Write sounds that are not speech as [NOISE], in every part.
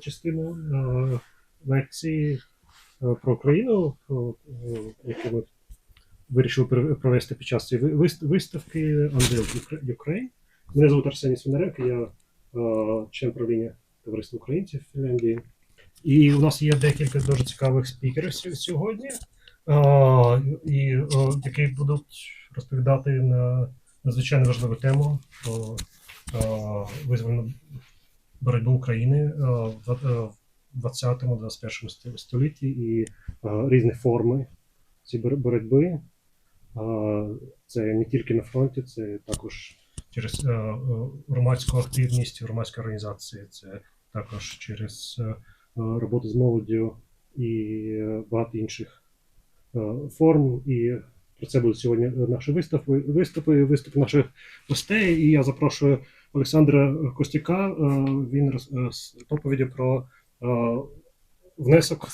частину лекції е, про Україну, е, яку ми вирішили провести під час цієї виставки Unveiled Ukra- Ukraine. Мене звуть Арсеній Свинаренко, я е, член правління Товариства українців Фінляндії. І у нас є декілька дуже цікавих спікерів сьогодні, і, які будуть розповідати на надзвичайно важливу тему про визвольну боротьбу України е, в е, 20-21 столітті і е, різні форми цієї боротьби. Е, Це не тільки на фронті, це також через е, е, громадську активність, громадські організації, це також через е, е, роботу з молоддю і е, багато інших е, форм. І про це будуть сьогодні наші виступи, виступи, виступи наших гостей. І я запрошую Олександра Костяка. е, Він е, з доповіді про е, внесок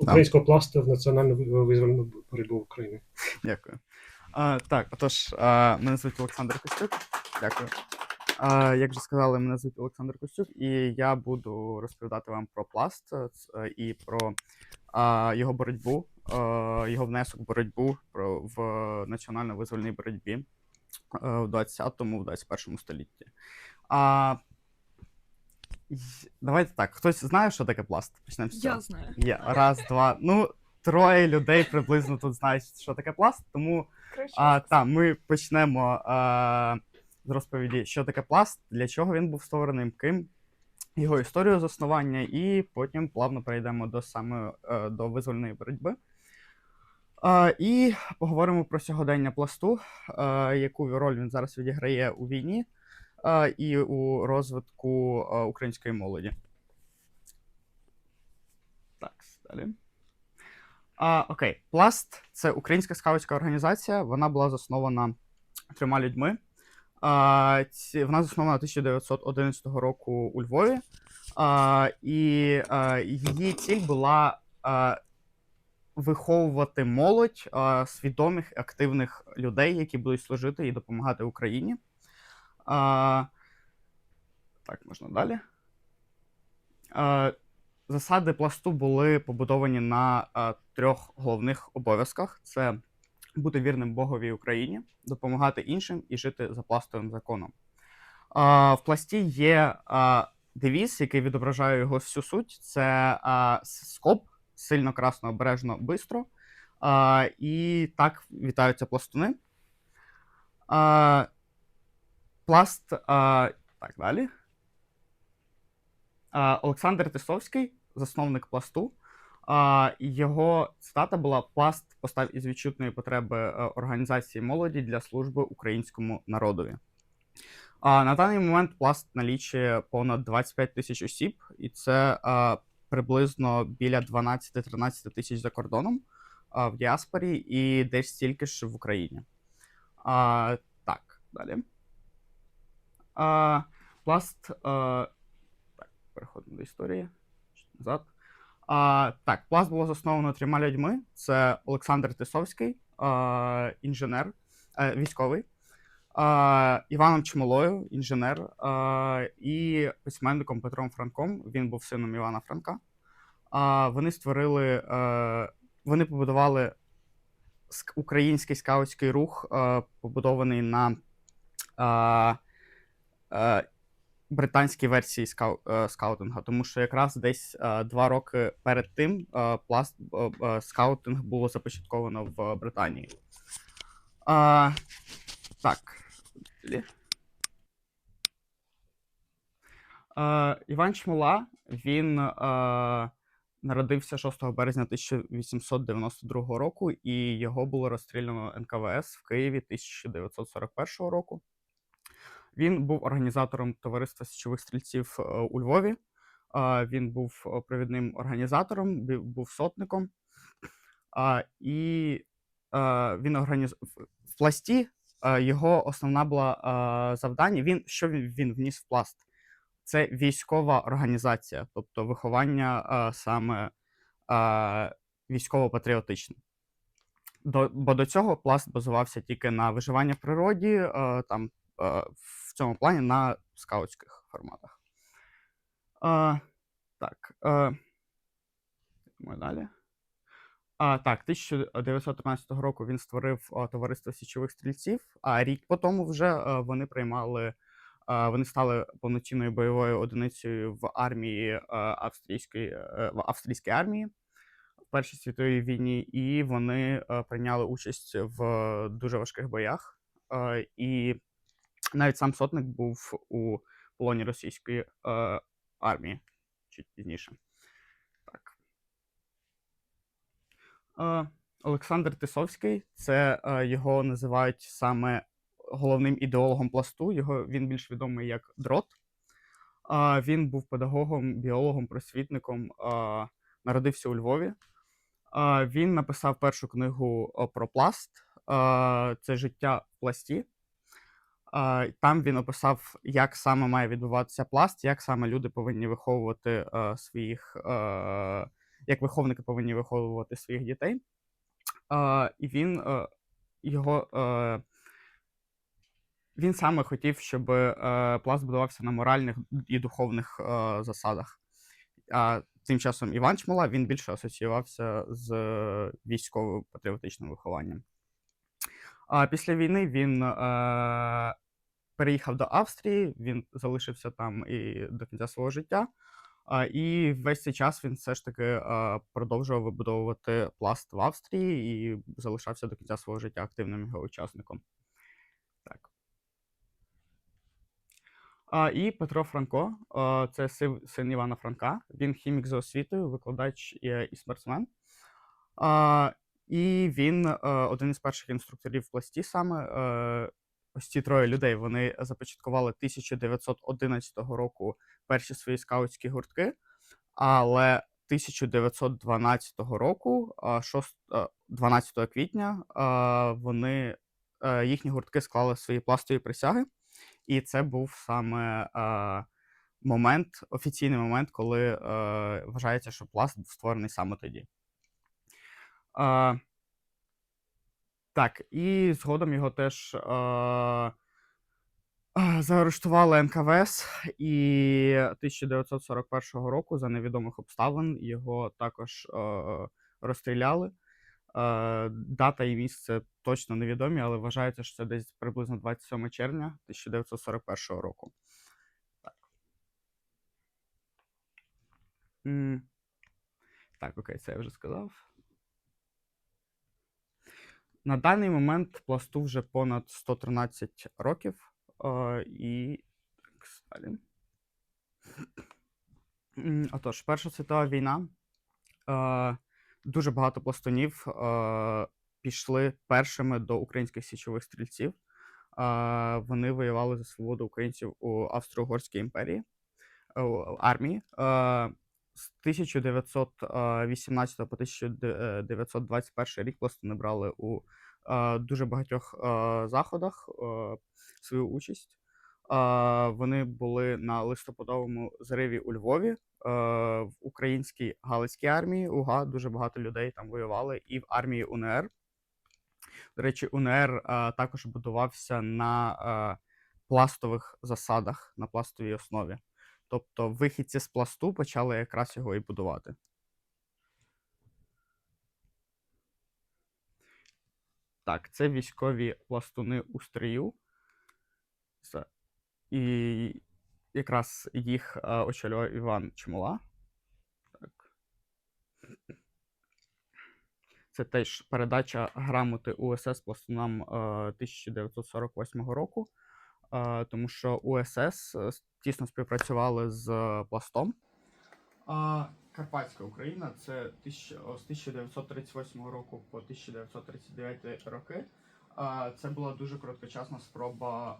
українського пласту в національну визвольну боротьбу України. Дякую. А, так, отож, а, мене звуть Олександр Костюк. Дякую. А, як вже сказали, мене звуть Олександр Костюк, і я буду розповідати вам про пласт е, е, і про а, його боротьбу, е, його внесок в боротьбу в національно-визвольній боротьбі е, в 20-21 столітті. А, давайте так, хтось знає, що таке пласт? Почнемо з цього. Я знаю. Є раз, два. Ну, троє людей приблизно тут знають, що таке пласт. Тому а, та, ми почнемо а, з розповіді, що таке пласт, для чого він був створений, ким, його історію заснування, і потім плавно перейдемо до саме е, до визвольної боротьби. І поговоримо про сьогодення пласту, яку роль він зараз відіграє у війні і у розвитку української молоді. Так, далі. А, окей, Пласт це українська скаутська організація. Вона була заснована трьома людьми. А, ці, вона заснована 1911 року у Львові. А, і а, її ціль була а, виховувати молодь а, свідомих, активних людей, які будуть служити і допомагати Україні. А, так, можна далі. А, Засади пласту були побудовані на е, трьох головних обов'язках: це бути вірним Богові Україні, допомагати іншим і жити за пластовим законом. Е, в пласті є е, девіз, який відображає його всю суть: це е, скоп, сильно, красно, обережно, бистро. Е, і так вітаються пластуни. Е, пласт. Е, так, далі. Е, Олександр Тисовський, засновник пласту. е, Його цитата була: Пласт постав із відчутної потреби е, організації молоді для служби українському народові. А на даний момент пласт налічує понад 25 тисяч осіб, і це е, приблизно біля 12-13 тисяч за кордоном е, в діаспорі і десь стільки ж в Україні. А, так, далі. А, пласт. е, переходимо до історії. Назад. А, так, пласт було засновано трьома людьми: це Олександр Тисовський, а, інженер, е, військовий, а, Іваном Чмолою, інженер, і письменником Петром Франком. Він був сином Івана Франка. Вони створили, е, вони побудували український скаутський рух, е, побудований на. е, британській версії скау, скаутинга, тому що якраз десь два роки перед тим пласт скаутинг було започатковано в Британії. Так. Далі. Е, Іван Чмола, він е, народився 6 березня 1892 року, і його було розстріляно НКВС в Києві 1941 року. Він був організатором товариства січових стрільців е, у Львові. Е, Він був е, провідним організатором, був сотником. І він організ... в- пласті його основна була е, завдання. Він що він, вніс в пласт? Це військова організація, тобто виховання е, саме е, військово-патріотичне. До, бо до цього пласт базувався тільки на виживанні в природі, е, там е, в цьому плані на скаутських форматах. Е, Так. Е, ми далі. А, так, 1913 року він створив е, товариство січових стрільців, а рік по тому вже е, вони приймали, е, вони стали повноцінною бойовою одиницею в армії е, австрійської, е, в австрійській армії в Першій світовій війні, і вони е, прийняли участь в дуже важких боях. Е, і навіть сам сотник був у полоні російської е, армії чуть пізніше. Так. Е, Олександр Тисовський, це його називають саме головним ідеологом пласту. Його він більш відомий як дрот. Він був педагогом, біологом, просвітником, народився у Львові. Він написав першу книгу про пласт. Це життя в пласті. Там він описав, як саме має відбуватися пласт, як саме люди повинні виховувати своїх, як виховники повинні виховувати своїх дітей. Е, І він е, його. е, Він саме хотів, щоб е, пласт будувався на моральних і духовних засадах. А тим часом Іван Чмола він більше асоціювався з військово-патріотичним вихованням. А після війни він е, переїхав до Австрії, він залишився там і до кінця свого життя. І весь цей час він все ж таки продовжував вибудовувати пласт в Австрії і залишався до кінця свого життя активним його учасником. Так. І Петро Франко, це син, Івана Франка. Він хімік за освітою, викладач і, спортсмен. І він один із перших інструкторів пласті саме. Ось ці троє людей вони започаткували 1911 року перші свої скаутські гуртки, але 1912 року, 6, 12 квітня, вони, е, їхні гуртки склали свої пластові присяги, і це був саме момент, офіційний момент, коли е, вважається, що пласт був створений саме тоді. Так, і згодом його теж е, заарештували НКВС, і 1941 року за невідомих обставин його також е, розстріляли. Е, дата і місце точно невідомі, але вважається, що це десь приблизно 27 червня 1941 року. Так. М, Так, окей, це я вже сказав. На даний момент пласту вже понад 113 років. Е, і далі. Отож, Перша світова війна. Е, дуже багато пластунів е, пішли першими до українських січових стрільців. Е, вони воювали за свободу українців у Австро-Угорській імперії е, армії. Е, з 1918 по 1921 рік пластуни брали у е, дуже багатьох е, заходах е, свою участь. Е, Вони були на листопадовому зриві у Львові, е, в українській Галицькій армії. УГА дуже багато людей там воювали, і в армії УНР. До речі, УНР е, також будувався на е, пластових засадах, на пластовій основі. Тобто вихідці з пласту почали якраз його і будувати. Так, це військові пластуни у стрію. І якраз їх е, очолював Іван Чмола. Так. Це теж передача грамоти УСС пластунам е, 1948 року, е, тому що УСС е, тісно співпрацювали з е, пластом. А, Карпатська Україна це з 1938 року по 1939 роки. Це була дуже короткочасна спроба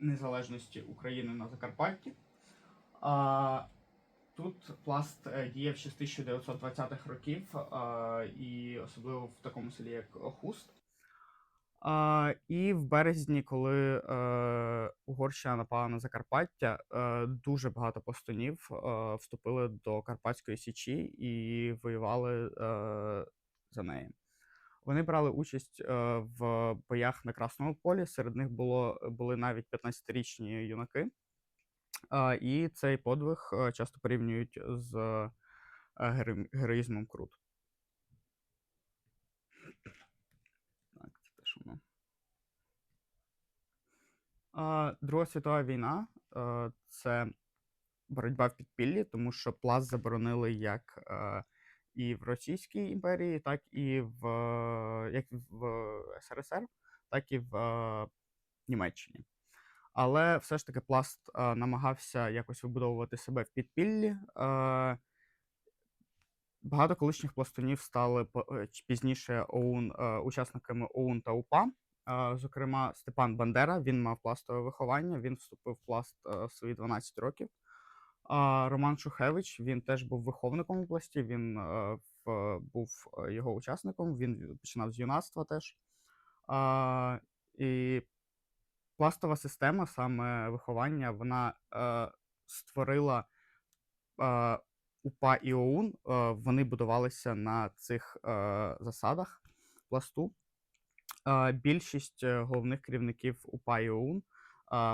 незалежності України на Закарпатті. Тут пласт е, діяв ще з 1920-х років, і особливо в такому селі, як Хуст. А, і в березні, коли е, Угорщина напала на Закарпаття, е, дуже багато пластунів е, вступили до Карпатської Січі і воювали е, за неї. Вони брали участь е, в боях на Красному полі. Серед них було, були навіть 15-річні юнаки. А, і цей подвиг е, часто порівнюють з е, героїзмом Крут. Так, це теж воно. А, Друга світова війна це боротьба в підпіллі, тому що пласт заборонили як і в Російській імперії, так і в, як в СРСР, так і в Німеччині. Але все ж таки пласт намагався якось вибудовувати себе в підпіллі. Багато колишніх пластунів стали е, пізніше ОУН, учасниками ОУН та УПА. Зокрема, Степан Бандера він мав пластове виховання, він вступив в пласт е, в свої 12 років. Роман Шухевич він теж був виховником у пласті. Він е, був е, його учасником. Він починав з юнацтва теж. І пластова система, саме виховання, вона створила УПА і ОУН. Вони будувалися на цих засадах пласту. Більшість е, головних керівників УПА і ОУН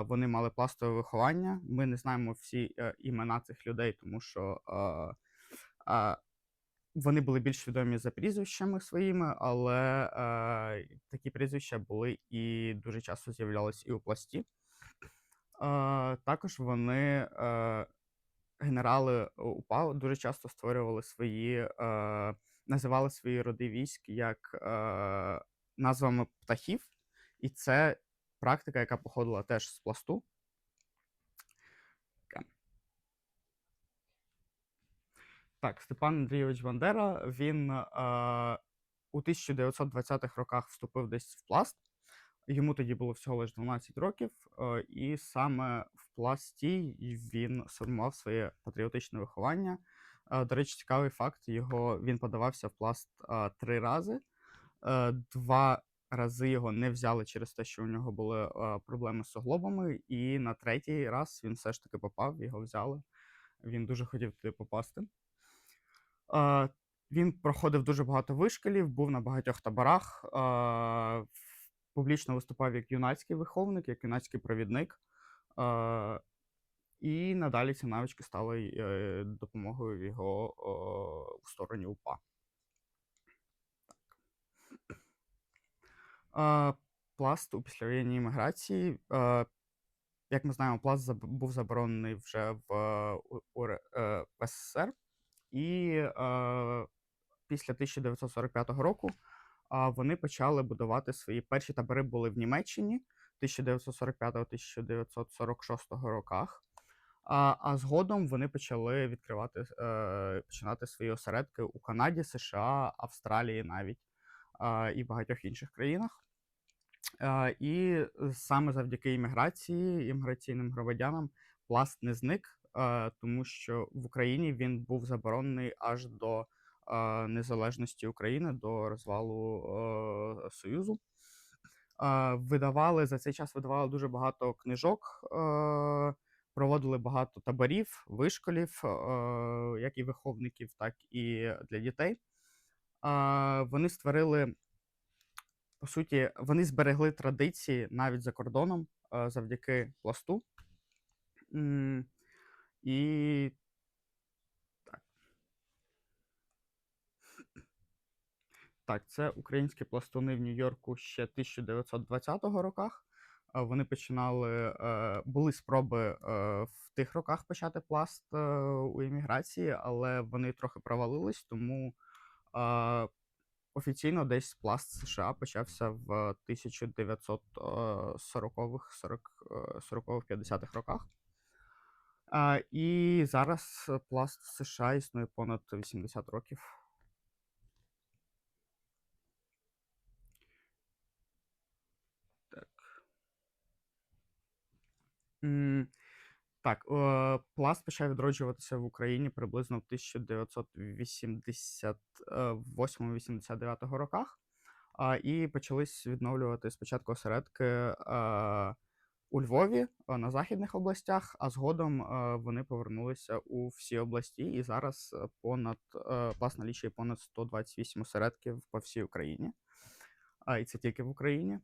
вони мали пластове виховання. Ми не знаємо всі е, імена цих людей, тому що вони були більш відомі за прізвищами своїми, але е, такі прізвища були і дуже часто з'являлись і у пласті. Також вони, генерали УПА, дуже часто створювали свої, е, називали свої роди військ як назвами птахів, і це практика, яка походила теж з пласту. Так, Степан Андрійович Бандера, він е, у 1920-х роках вступив десь в пласт. Йому тоді було всього лише 12 років, е, і саме в пласті він сформував своє патріотичне виховання. Е, До речі, цікавий факт: його він подавався в пласт е, три рази. Е, Два рази його не взяли через те, що у нього були е, проблеми з суглобами, і на третій раз він все ж таки попав, його взяли. Він дуже хотів туди попасти. Е, Він проходив дуже багато вишколів, був на багатьох таборах, публічно виступав як юнацький виховник, як юнацький провідник. І надалі ці навички стали допомогою його в стороні УПА. Пласт у післявоєнній імміграції. Як ми знаємо, пласт був заборонений вже в, е, СССР. І після 1945 року вони почали будувати свої перші табори були в Німеччині 1945-1946 роках. А, а згодом вони почали відкривати е, починати свої осередки у Канаді, США, Австралії навіть і багатьох інших країнах. І саме завдяки імміграції, імміграційним громадянам пласт не зник, тому що в Україні він був заборонений аж до незалежності України, до розвалу Союзу. Видавали за цей час видавали дуже багато книжок, проводили багато таборів, вишколів, як і виховників, так і для дітей. Вони створили по суті, вони зберегли традиції навіть за кордоном завдяки пласту. І так. Так, це українські пластуни в Нью-Йорку ще 1920 роках. Вони починали, е, були спроби е, в тих роках почати пласт е, у імміграції, але вони трохи провалились, тому офіційно десь пласт США почався в 1940-х, 40-х, 50-х роках. І зараз пласт США існує понад 80 років. Так. Так, е, пласт почав відроджуватися в Україні приблизно в 1988-89 роках. І почались відновлювати спочатку осередки е, у Львові, е, на західних областях, а згодом е, вони повернулися у всі області, і зараз е, понад е, пласт налічує понад 128 осередків по всій Україні. І це тільки в Україні.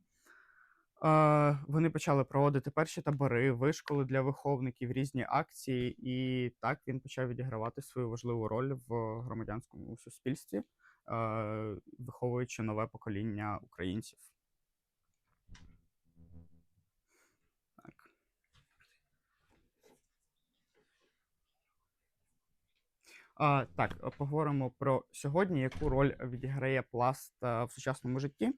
Е, Вони почали проводити перші табори, вишколи для виховників, різні акції, і так він почав відігравати свою важливу роль в громадянському суспільстві, е, виховуючи нове покоління українців. Так. А, так, е, поговоримо про сьогодні, яку роль відіграє пласт в сучасному житті.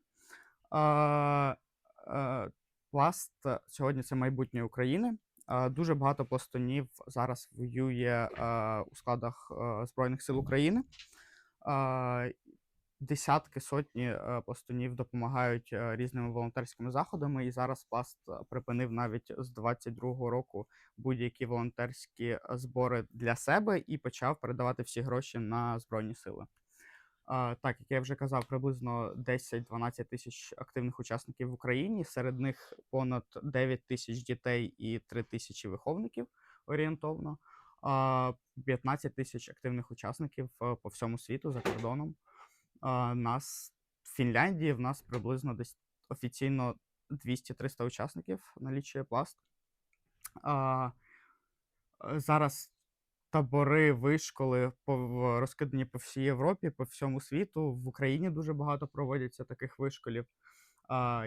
Пласт е, сьогодні це майбутнє України. Е, Дуже багато пластунів зараз воює е, у складах е, Збройних сил України. Е, Десятки сотні е, пластунів допомагають е, різними волонтерськими заходами, і зараз пласт е, припинив навіть з 22-го року будь-які волонтерські е, збори для себе і почав передавати всі гроші на Збройні сили. Так, як я вже казав, приблизно 10-12 тисяч активних учасників в Україні. Серед них понад 9 тисяч дітей і 3 тисячі виховників орієнтовно. 15 тисяч активних учасників е, по всьому світу за кордоном. Нас в Фінляндії в нас приблизно десь офіційно 200-300 учасників налічує пласт. Е, Зараз табори, вишколи розкидані по всій Європі, по всьому світу. В Україні дуже багато проводяться таких вишколів.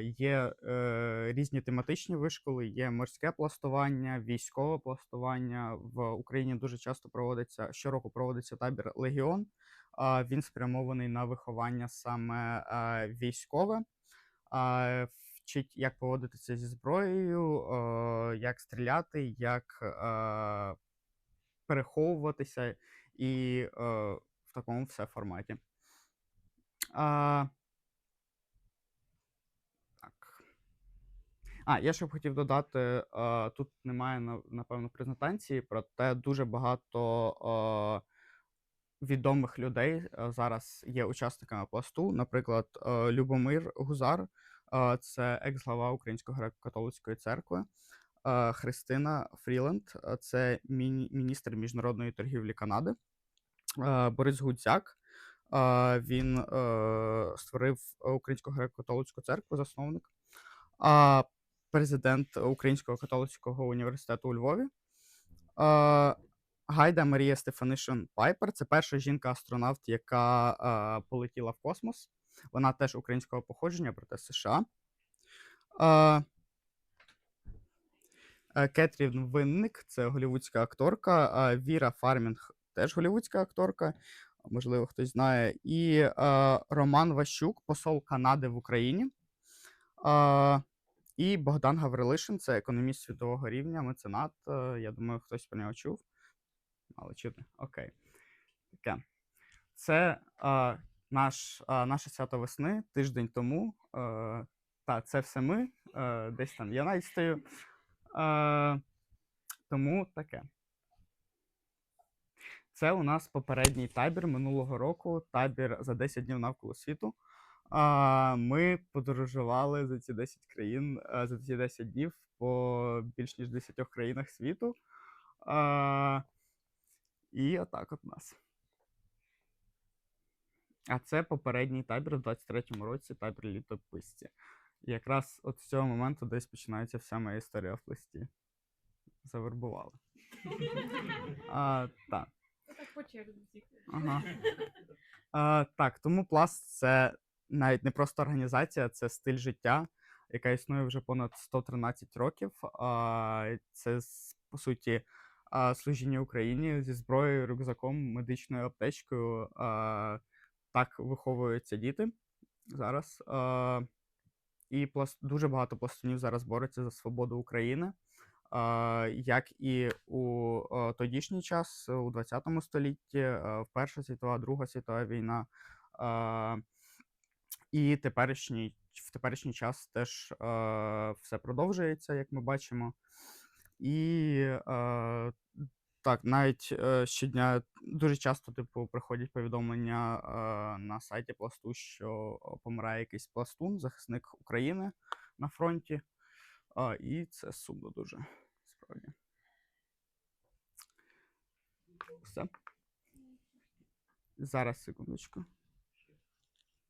Є е, різні тематичні вишколи, є морське пластування, військове пластування. В Україні дуже часто проводиться щороку проводиться табір Легіон. А, він спрямований на виховання саме е, військове. А, вчить, як поводитися зі зброєю, е, як стріляти, як е, переховуватися і е, в такому все форматі. А, так. А, я ще б хотів додати: е, тут немає, напевно, презентації, проте дуже багато е, відомих людей е, зараз є учасниками пласту. Наприклад, е, Любомир Гузар, е, це екс-глава Української греко-католицької церкви. Е, Христина Фріленд, е, це міністр міжнародної торгівлі Канади. Е, Борис Гудзяк. Він створив Українську греко-католицьку церкву, засновник. Президент Українського католицького університету у Львові. Гайда Марія Стефанишин Пайпер це перша жінка-астронавт, яка полетіла в космос. Вона теж українського походження, проте США. Е, Кетрін Винник це голівудська акторка. Віра Фармінг теж голівудська акторка. Можливо, хтось знає. І е, Роман Ващук, посол Канади в Україні. Е, і Богдан Гаврилишин це економіст світового рівня, меценат. Я думаю, хтось про нього чув. Мало чути. Окей. Таке. Це е, наш, е, наше свято весни тиждень тому. Е, та, це все ми. Е, десь там я навіть стою. Е, тому таке. Це у нас попередній табір минулого року, табір за 10 днів навколо світу. А, Ми подорожували за ці 10 країн, е, за ці 10 днів по більш ніж 10 країнах світу. А, І отак от нас. А це попередній табір в 23-му році, табір літописці. І якраз от з цього моменту десь починається вся моя історія в плесті. Завербували. А, так. Так по черзі. Ага. А, так, тому пласт це навіть не просто організація, це стиль життя, яка існує вже понад 113 років. А, це по суті служіння Україні зі зброєю, рюкзаком, медичною аптечкою. А, так виховуються діти зараз. А, і пласт, дуже багато пластунів зараз бореться за свободу України. Як і у тодішній час, у 20 столітті, а, Перша світова, Друга світова війна. І теперішній, в теперішній час теж все продовжується, як ми бачимо. І так, навіть е, щодня дуже часто, типу, приходять повідомлення е, на сайті пласту, що е, помирає якийсь пластун, захисник України на фронті. А, і це сумно дуже, справді. Все. Зараз, секундочку.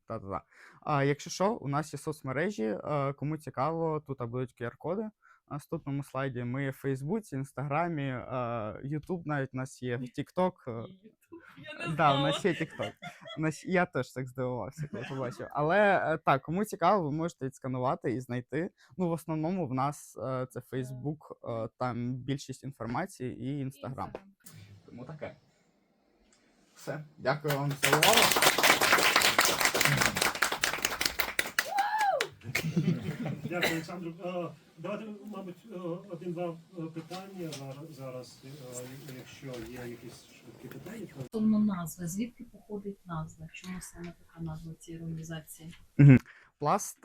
Та-та-та. А якщо що, у нас є соцмережі. е, Кому цікаво, тут будуть QR-коди. На наступному слайді ми є в Фейсбуці, Інстаграмі, Ютуб навіть у нас є, Тікток. е, [LAUGHS] Я не Да, у нас є нас я теж так здивувався, коли побачив. Але е, так, кому цікаво, ви можете відсканувати і знайти. Ну, в основному в нас це Facebook, е, там більшість інформації і Instagram. Тому таке. Все. Дякую вам за увагу. [LAUGHS] Дякую, Олександру. Давайте, мабуть, е, один-два е, питання зараз- зараз, е, якщо є якісь швидкі питання. то- Стосовно назви, звідки походить назва? Чому саме така назва цієї організації? Пласт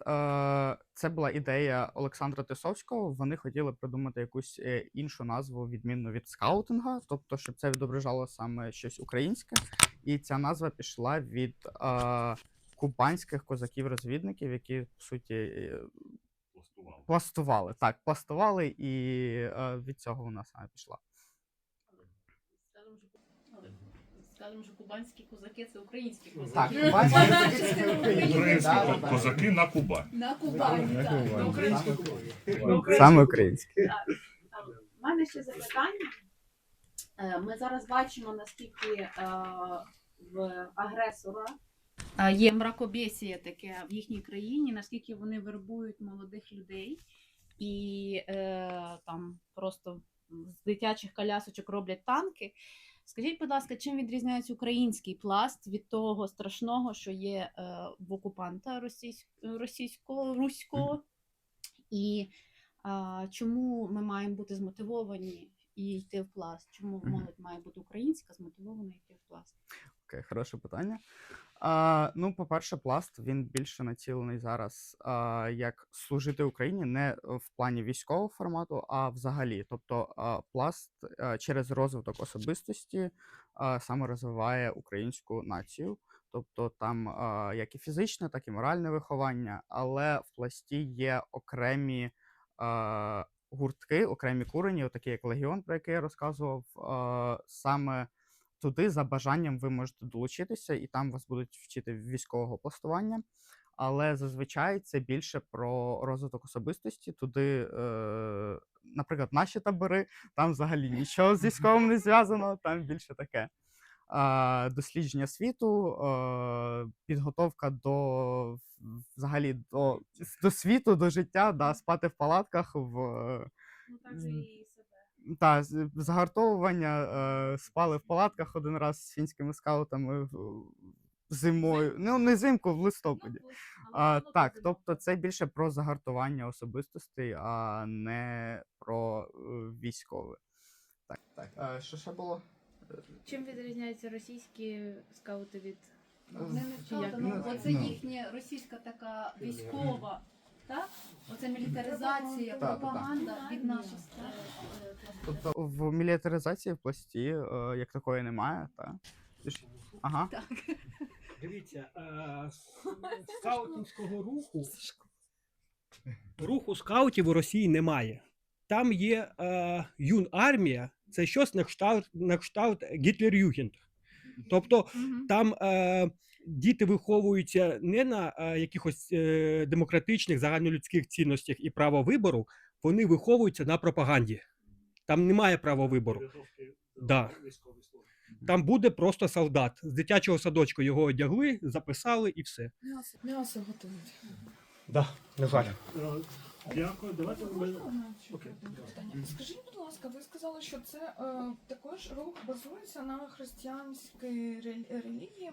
це була ідея Олександра Тисовського. Вони хотіли придумати якусь іншу назву, відмінну від скаутинга, тобто, щоб це відображало саме щось українське. І ця назва пішла від кубанських козаків-розвідників, які по суті пластували. Так, пластували, і е, від цього вона саме пішла. Скажемо, що, кубанські козаки це українські Так, козаки. [LAUGHS] кубанські козаки це українські. Українські да, да, да. козаки на Кубані. На Кубані, так. Саме На українські. Саме українські. У мене ще запитання. Е, Ми зараз бачимо, наскільки е, в агресора є мракобесія таке в їхній країні, наскільки вони вербують молодих людей і е, там просто з дитячих колясочок роблять танки. Скажіть, будь ласка, чим відрізняється український пласт від того страшного, що є е, в окупанта російсь- російського руського? І а, чому ми маємо бути змотивовані і йти в пласт? Чому молодь має бути українська, змотивована йти в пласт? Окей, хороше питання. А, ну, по-перше, пласт він більше націлений зараз а, як служити Україні не в плані військового формату, а взагалі. Тобто а, пласт а, через розвиток особистості саме розвиває українську націю. Тобто там а, як і фізичне, так і моральне виховання, але в пласті є окремі а, гуртки, окремі курені, такі як Легіон, про який я розказував, саме туди за бажанням ви можете долучитися, і там вас будуть вчити військового пластування. Але зазвичай це більше про розвиток особистості. Туди, е, наприклад, наші табори, там взагалі нічого з [LAUGHS] військовим не зв'язано, там більше таке. Е, дослідження світу, е, підготовка до взагалі до, до світу, до життя, да, спати в палатках в. е, Ну так же і. Та, загартовування е, спали в палатках один раз з фінськими скаутами в- зимою. Ну, не взимку, в листопаді. А, так, тобто це більше про загартування особистостей, а не про е, військове. Так, так. А, що ще було? Чим відрізняються російські скаути від Вони не скаути, як? ну, Ну, оце ну. їхня російська така військова, так? Оце мілітаризація, Та, та, та. пропаганда від наших е, е, Тобто в мілітаризації в пласті е, як такої немає, та? Ти ж- Ага. Дивіться, е, с- скаутинського руху руху скаутів у Росії немає. Там є е, юн армія, це щось на кшталт, на кшталт Гітлер-Югент. Тобто там е, діти виховуються не на е, якихось е, демократичних загальнолюдських цінностях і право вибору, вони виховуються на пропаганді. Там немає права вибору. Да. Там буде просто солдат. З дитячого садочку його одягли, записали і все. М'ясо, м'ясо готують. Да, жаль. Е, Дякую. Давайте. Окей. Скажіть, будь ласка, ви сказали, що це е, також рух базується на християнській релігії.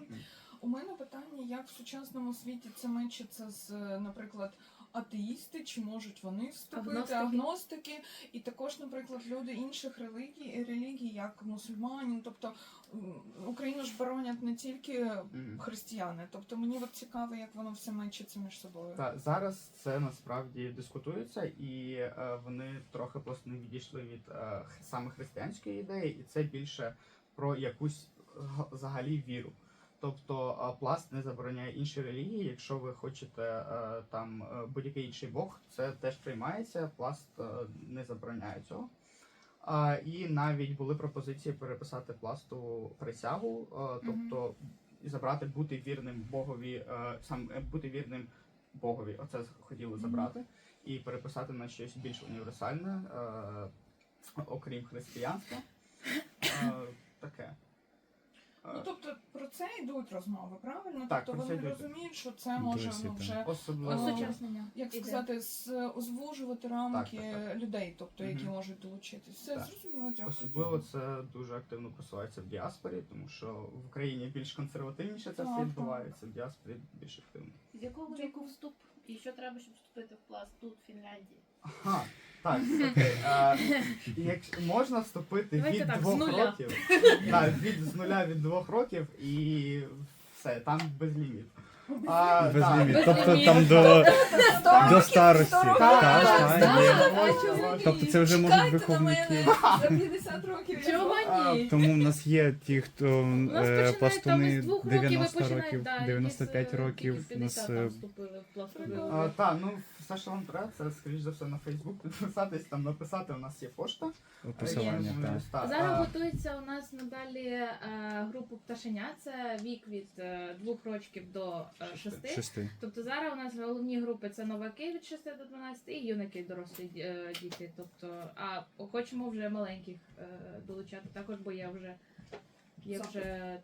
У мене питання, як в сучасному світі це мечиться з, е, наприклад, атеїсти, чи можуть вони вступити, Агностики. агностики, і також, наприклад, люди інших релігій, релігій, як мусульмані. Ну, Тобто Україну ж боронять не тільки християни. Тобто мені от цікаво, як воно все мечиться між собою. Та зараз це насправді дискутується, і е, вони трохи просто не відійшли від е, х- саме християнської ідеї, і це більше про якусь г- взагалі віру. Тобто е, пласт не забороняє інші релігії. Якщо ви хочете е, там е, будь-який інший Бог, це теж приймається. Пласт не забороняє цього. І навіть були пропозиції переписати пласту присягу, тобто забрати бути вірним Богові, сам бути вірним Богові. Оце хотіли забрати і переписати на щось більш універсальне, окрім християнства. Таке. Ну Е, тобто про це йдуть розмови, правильно? Так, тобто про це вони йдуть. розуміють, що це може ну, так. вже Особливо. Осучаснення. як іде. сказати, з озвужувати рамки Так, так, людей, тобто які Мгм. можуть долучитись. Все Так. зрозуміло, дякую. Особливо це дуже активно просувається в діаспорі, тому що в Україні більш консервативніше це Так, все так. відбувається, в діаспорі більш активно. З якого віку вступ? І що треба, щоб вступити в пласт тут, в Фінляндії? Ага, так, окей. А, якщо можна вступити Давайте від так, з двох нуля. років. Так, від з нуля від двох років і все, там безліміт. А, Без так. ліміт. Без Тобто там до, до старості. Так, Так, так, є. так. Тобто це вже можуть виховники. [LAUGHS] за 50 років. Чого ні? Тому в нас є ті, хто У нас е, починають там пластуни із двох років і 90 починають, років, да, 95 із, е, років. тільки У нас 50 е, вступили в. Прикольно. А, та, ну все, що вам треба, це скоріш за все на Фейсбук підписатись, там написати, у нас є пошта. посилання. Є, так. та, Зараз а, готується у нас надалі е, група пташеня. Це вік від е, двох років до е, шести. Шести. Тобто зараз у нас головні групи це новаки від 6 до 12 і юнаки дорослі е, діти. Тобто, а хочемо вже маленьких е, долучати також, бо є вже є вже е,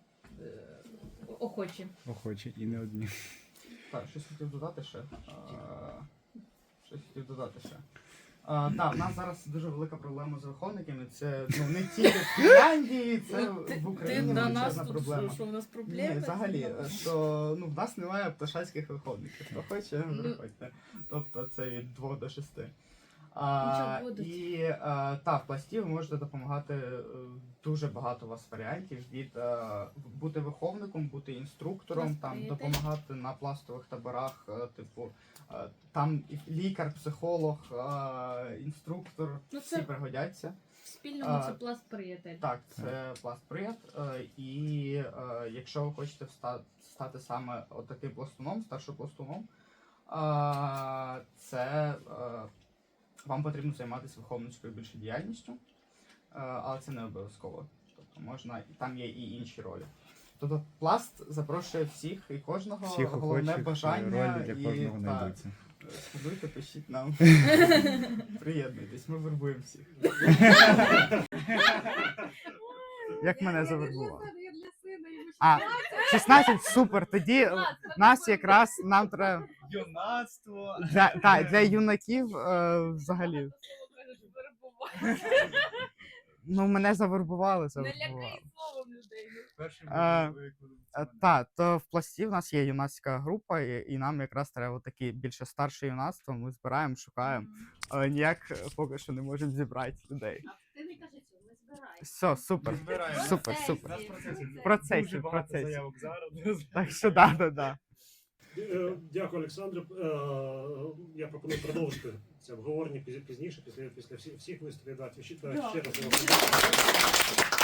охочі. Охочі і не одні. Так, щось хотів додати ще. А, Щось хотів додати ще. А, так, в нас зараз дуже велика проблема з виховниками. Це ну, не тільки в Фінляндії, це в Україні величезна проблема. у нас Ні, взагалі, що ну, в нас немає пташацьких виховників. Хто хоче, Ну. приходьте. Тобто це від 2 до 6. А, Нічого будуть. і а, та, в пласті ви можете допомагати е, дуже багато у вас варіантів від е, бути виховником, бути інструктором, там допомагати на пластових таборах, е, типу е, там і лікар, психолог, е, інструктор, Ну, всі пригодяться. В спільному А, це пласт приятель. Так, це пласт прият. е, І е, якщо ви хочете стати саме отаким пластуном, старшопластуном, е, це е, вам потрібно займатися виховницькою більше діяльністю, е, але це не обов'язково. Тобто можна і там є і інші ролі. Тобто пласт запрошує всіх і кожного Всіх головне охочих бажання ролі для і, кожного так, знайдуться. Скажіть, пишіть нам. [LAUGHS] Приєднуйтесь, ми вербуємо всіх. [LAUGHS] Як мене завербували? Для сина йому А, 16, супер. Тоді нас якраз нам треба. Юнацтво. Для, та, для юнаків е, взагалі. [LAUGHS] Ну, мене завербували, завербували. словом людей. А, Е, Та, то в пласті в нас є юнацька група, і, і нам якраз треба такі більше старше юнацтво. Ми збираємо, шукаємо. Але ніяк е, поки що не можемо зібрати людей. А Ти не кажи цього, ми збираємо. Все, супер. Збираємо. Супер, Процесі. супер. Нас в процесі. В процесі, Дуже багато процесі. заявок зараз. Так що да, да, да. Е, Дякую, Олександр. Е, Я пропоную продовжити це обговорення пізні- пізніше, після, після всіх, виступів. Да, ще раз.